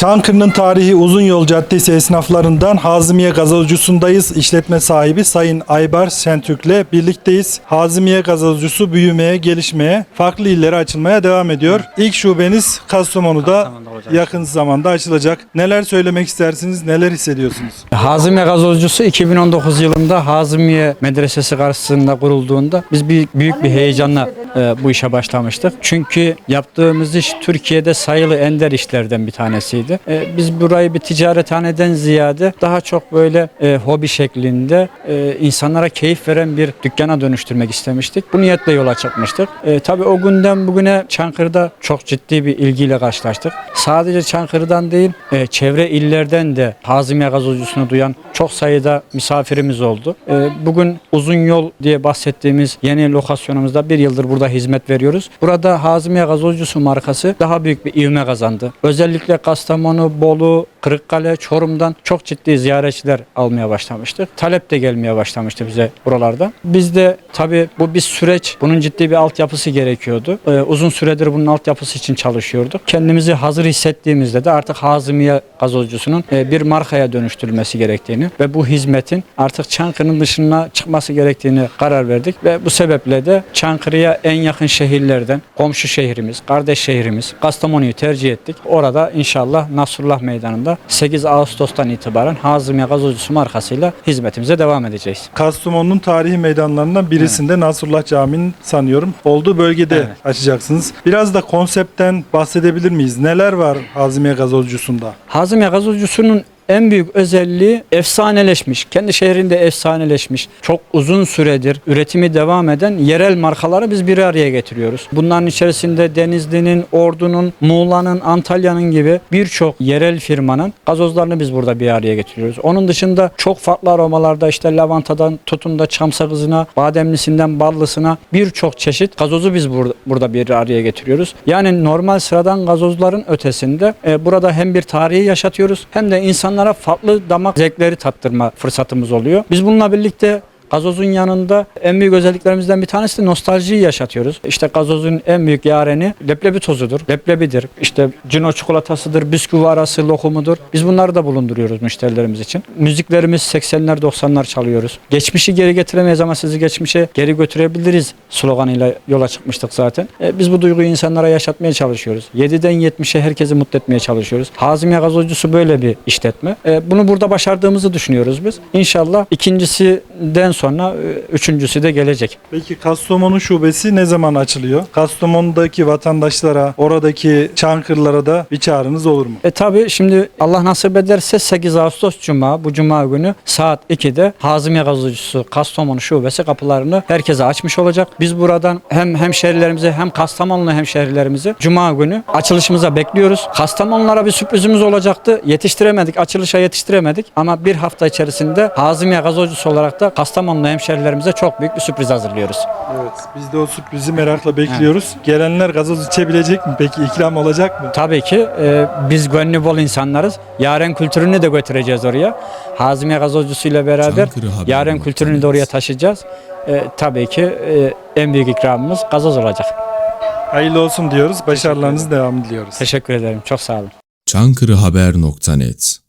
Çankırı'nın tarihi Uzun Yol Caddesi esnaflarından Hazimiye Gazozcusundayız. İşletme sahibi Sayın Aybar Şentürk'le birlikteyiz. Hazimiye Gazozcusu büyümeye, gelişmeye, farklı illere açılmaya devam ediyor. İlk şubeniz Kastamonu'da Kastamonu'da yakın zamanda açılacak. Neler söylemek istersiniz, neler hissediyorsunuz? Hazimiye Gazozcusu 2019 yılında Hazimiye Medresesi karşısında kurulduğunda biz bir, büyük bir heyecanla e, bu işe başlamıştık. Çünkü yaptığımız iş Türkiye'de sayılı ender işlerden bir tanesiydi. E, biz burayı bir ticarethaneden ziyade daha çok böyle e, hobi şeklinde e, insanlara keyif veren bir dükkana dönüştürmek istemiştik. Bu niyetle yola çıkmıştık. E, tabii o günden bugüne Çankırı'da çok ciddi bir ilgiyle karşılaştık. Sadece Çankırı'dan değil, e, çevre illerden de Hazimiye Gazozcusunu duyan çok sayıda misafirimiz oldu. E, bugün uzun yol diye bahsettiğimiz yeni lokasyonumuzda bir yıldır burada hizmet veriyoruz. Burada Hazimiye Gazozcusu markası daha büyük bir ivme kazandı. Özellikle Kastamonu, মনোবল Kırıkkale, Çorum'dan çok ciddi ziyaretçiler almaya başlamıştık. Talep de gelmeye başlamıştı bize buralarda. Biz de tabii bu bir süreç. Bunun ciddi bir altyapısı gerekiyordu. Ee, uzun süredir bunun altyapısı için çalışıyorduk. Kendimizi hazır hissettiğimizde de artık Hazimiye gazozcusunun e, bir markaya dönüştürülmesi gerektiğini ve bu hizmetin artık Çankırı'nın dışına çıkması gerektiğini karar verdik ve bu sebeple de Çankırı'ya en yakın şehirlerden komşu şehrimiz, kardeş şehrimiz Kastamonu'yu tercih ettik. Orada inşallah Nasrullah Meydanı'nda 8 Ağustos'tan itibaren Hazimiye Gazozcusu markasıyla hizmetimize devam edeceğiz. Kastamonu'nun tarihi meydanlarından birisinde Nasrullah Camii'nin sanıyorum olduğu bölgede Evet. açacaksınız. Biraz da konseptten bahsedebilir miyiz? Neler var Hazimiye Gazozcusu'nda? Hazimiye Gazozcusu'nun en büyük özelliği efsaneleşmiş. Kendi şehrinde efsaneleşmiş. Çok uzun süredir üretimi devam eden yerel markaları biz bir araya getiriyoruz. Bunların içerisinde Denizli'nin, Ordu'nun, Muğla'nın, Antalya'nın gibi birçok yerel firmanın gazozlarını biz burada bir araya getiriyoruz. Onun dışında çok farklı aromalarda işte lavantadan tutun da çam sakızına, bademlisinden ballısına birçok çeşit gazozu biz burada, bir araya getiriyoruz. Yani normal sıradan gazozların ötesinde e, burada hem bir tarihi yaşatıyoruz hem de insanlara farklı damak zevkleri tattırma fırsatımız oluyor. Biz bununla birlikte Gazozun yanında en büyük özelliklerimizden bir tanesi de nostaljiyi yaşatıyoruz. İşte gazozun en büyük yareni leblebi tozudur, leblebidir. İşte cino çikolatasıdır, bisküvi arası lokumudur. Biz bunları da bulunduruyoruz müşterilerimiz için. Müziklerimiz 80'ler 90'lar çalıyoruz. Geçmişi geri getiremeyiz ama sizi geçmişe geri götürebiliriz sloganıyla yola çıkmıştık zaten. E, biz bu duyguyu insanlara yaşatmaya çalışıyoruz. 7'den 70'e herkesi mutlu etmeye çalışıyoruz. Hazimiye Gazozcusu böyle bir işletme. E, bunu burada başardığımızı düşünüyoruz biz. İnşallah ikincisinden sonra e, üçüncüsü de gelecek. Peki Kastamonu şubesi ne zaman açılıyor? Kastamonu'daki vatandaşlara, oradaki Çankırılara da bir çağrınız olur mu? E tabi şimdi Allah nasip ederse 8 Ağustos Cuma bu Cuma günü saat 2'de Hazimiye Gazozcusu Kastamonu Şubesi kapılarını herkese açmış olacak. Biz buradan hem hemşehrilerimizi hem Kastamonlu hemşehrilerimizi Cuma günü açılışımıza bekliyoruz. Kastamonlulara bir sürprizimiz olacaktı. Yetiştiremedik, açılışa yetiştiremedik ama bir hafta içerisinde Hazimiye Gazozcusu olarak da Kastamonlu hemşehrilerimize çok büyük bir sürpriz hazırlıyoruz. Evet, biz de o sürprizi merakla bekliyoruz. Gelenler gazoz içebilecek mi? Peki ikram olacak mı? Tabii ki e, biz gönlü bol insanlarız. Yaren kültürünü de götüreceğiz oraya. Hazimiye Gazozcusu ile beraber Çankırı Haber yaren nokta kültürünü de oraya taşıyacağız. E, tabii ki e, en büyük ikramımız gazoz olacak. Hayırlı olsun diyoruz. Başarılarınızın devamını diliyoruz. Teşekkür ederim. Çok sağ olun. çankırıhaber.net